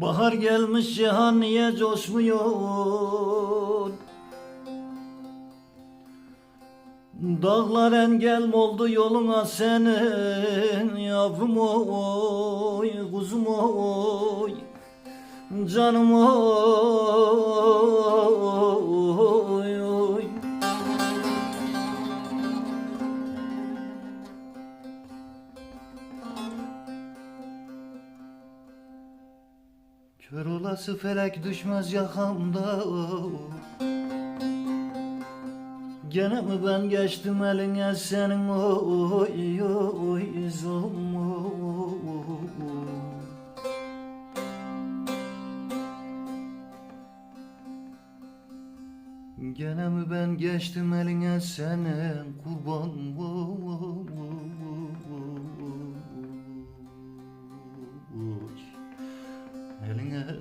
Bahar gelmiş cihan niye coşmuyor? Dağlar engel oldu yoluna senin yavrum oy kuzum oy canım oy Kör olası felek düşmez yakamda Gene mi ben geçtim eline senin oy oy oy. Gene mi ben geçtim eline senin kurban oy.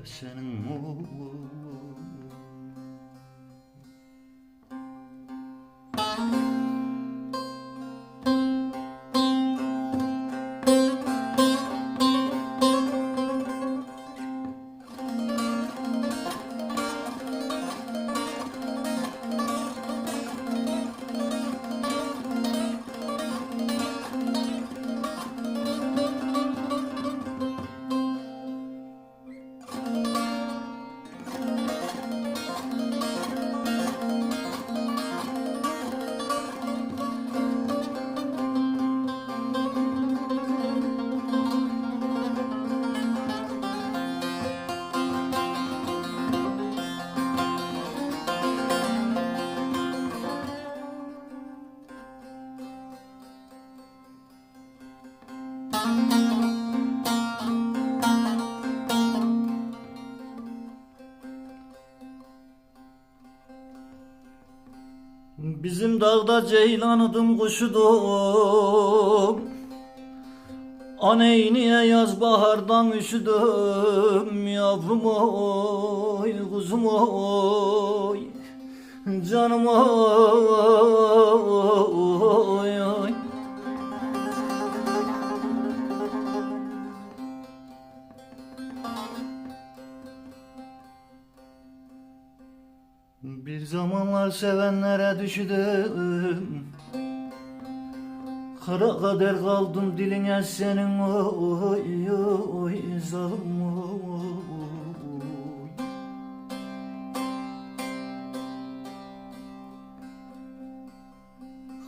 Eline senin Bizim dağda ceylanıdım kuşudum. Aneyniye yaz bahardan üşüdüm? Yavrum oy kuzum oy. Canım oy Bir zamanlar sevenlere düştüm. Kara kader kaldım diline senin oy oy zalim oy.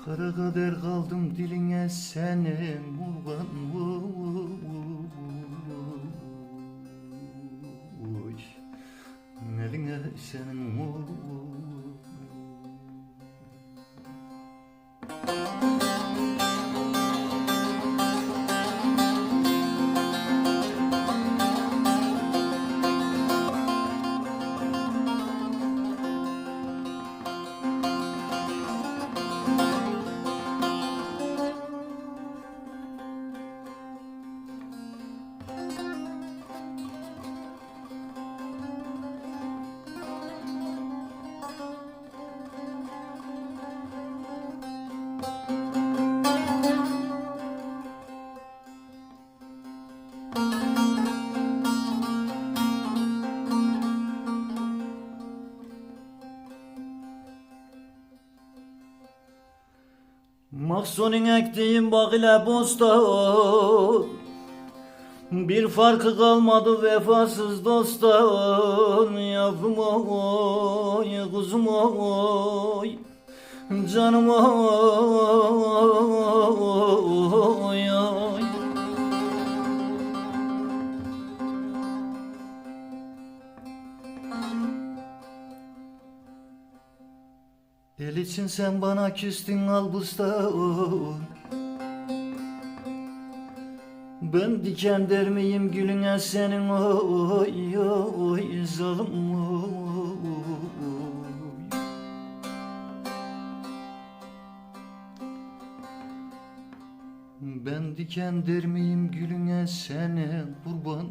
Kara kader kaldım diline senin kurban oy. Eline senin oy Mahsun'un ektiğim bak ile bostan Bir farkı kalmadı vefasız dosttan. Yavrum oy, kuzum oy Canım oy, El için sen bana küstün al bustan Ben diken der miyim gülüne senin oy zalim oy. Ben diken der miyim gülüne senin kurban